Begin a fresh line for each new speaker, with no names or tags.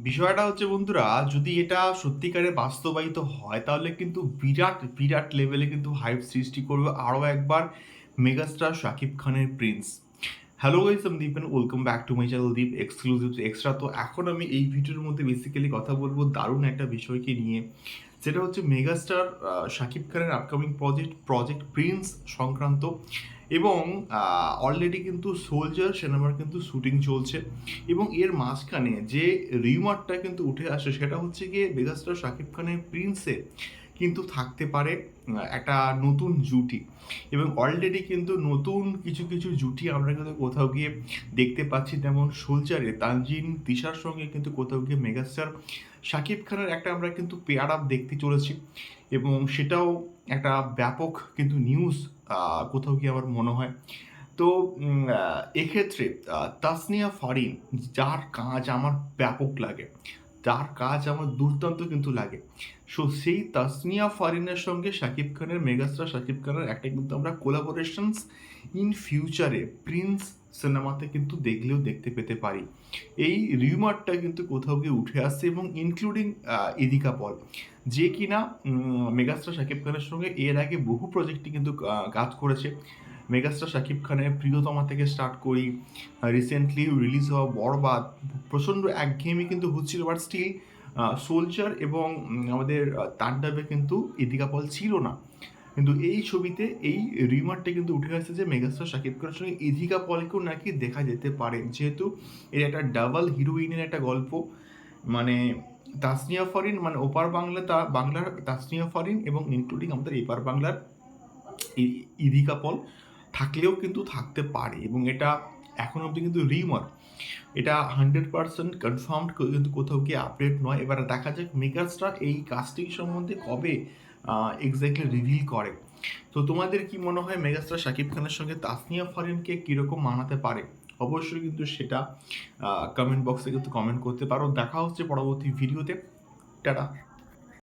বিষয়টা হচ্ছে বন্ধুরা, যদি এটা সত্যিকারে বাস্তবায়িত হয়, তাহলে কিন্তু বিরাট বিরাট লেভেলে কিন্তু হাইপ সৃষ্টি করবে আরও একবার মেগাস্টার শাকিব খানের প্রিন্স হ্যালো গাইস আমি Deep welcome back to my channel Deep exclusive extra তো এখন আমি এই ভিডিওর মধ্যে বেসিক্যালি কথা বলব দারুণ একটা বিষয়কে নিয়ে, যেটা হচ্ছে মেগাস্টার শাকিব খানের আপকামিং প্রজেক্ট প্রজেক্ট প্রিন্স সংক্রান্ত। এবং অলরেডি কিন্তু সোলজার সিনেমার কিন্তু শুটিং চলছে। এবং এর মাঝখানে যে রিউমারটা কিন্তু উঠে আসে, সেটা হচ্ছে গিয়ে মেগাস্টার শাকিব খানের প্রিন্সে কিন্তু থাকতে পারে একটা নতুন জুটি। এবং অলরেডি কিন্তু নতুন কিছু কিছু জুটি আমরা কিন্তু কোথাও গিয়ে দেখতে পাচ্ছি। যেমন সোলজারে তানজিন তিশার সঙ্গে কিন্তু কোথাও গিয়ে মেগাস্টার শাকিব খানের একটা আমরা কিন্তু পেয়ার আপ দেখতে চলেছি। এবং সেটাও একটা ব্যাপক কিন্তু নিউজ কোথাও গিয়ে আমার মনে হয়। তো এক্ষেত্রে তাসনিয়া ফারিন, যার কাজ আমার ব্যাপক লাগে। যার কাজ আমার দুর্দান্ত কিন্তু লাগে। সো সেই তাসনিয়া ফারিনের সঙ্গে শাকিব খানের মেগাস্টার শাকিব খানের একটা কিন্তু আমরা কোলাবোরেশনস ইন ফিউচারে প্রিন্স সিনেমাতে কিন্তু দেখলেও দেখতে পেতে পারি। এই রিউমারটা কিন্তু কোথাও গিয়ে উঠে আসছে এবং ইনক্লুডিং ইদিকা পল যে কিনা মেগাস্টার শাকিব খানের সঙ্গে এর আগে বহু প্রজেক্টে কিন্তু কাজ করেছে। মেগাস্টার শাকিব খানের প্রিয়তমা থেকে স্টার্ট করি। রিসেন্টলি রিলিজ হওয়া বরবাদ, প্রচণ্ড একঘেয়েমি কিন্তু হচ্ছিল বাট স্টিল সোলজার এবং আমাদের তাণ্ডবে কিন্তু ইদিকা পল ছিল না। কিন্তু এই ছবিতে, এই রিমারটা কিন্তু উঠে আসছে যে মেগাস্টার শাকিব খানের সঙ্গে ইদিকা পলকেও নাকি দেখা যেতে পারে। যেহেতু এর একটা ডাবল হিরোইনের একটা গল্প মানে তাসনিয়া ফরিন মানে ওপার বাংলা তা, বাংলার তাসনিয়া ফরিন এবং ইনক্লুডিং আমাদের এপার বাংলার ই- ইদিকা পল থাকলেও কিন্তু থাকতে পারে এবং এটা এখন অবধি কিন্তু রিমার এটা হান্ড্রেড পার্সেন্ট কনফার্মড কিন্তু কোথাও গিয়ে আপডেট নয়। এবার দেখা যাক মেগাস্টার এই কাস্টিং সম্বন্ধে কবে এক্স্যাক্টলি রিভিল করে। তো তোমাদের কি মনে হয় মেগাস্টার শাকিব খানের সঙ্গে তাসনিয়া ফারিনকে কীরকম মানাতে পারে? অবশ্যই কিন্তু সেটা কমেন্ট বক্সে কিন্তু কমেন্ট করতে পারো। দেখা হচ্ছে পরবর্তী ভিডিওতে টাটা।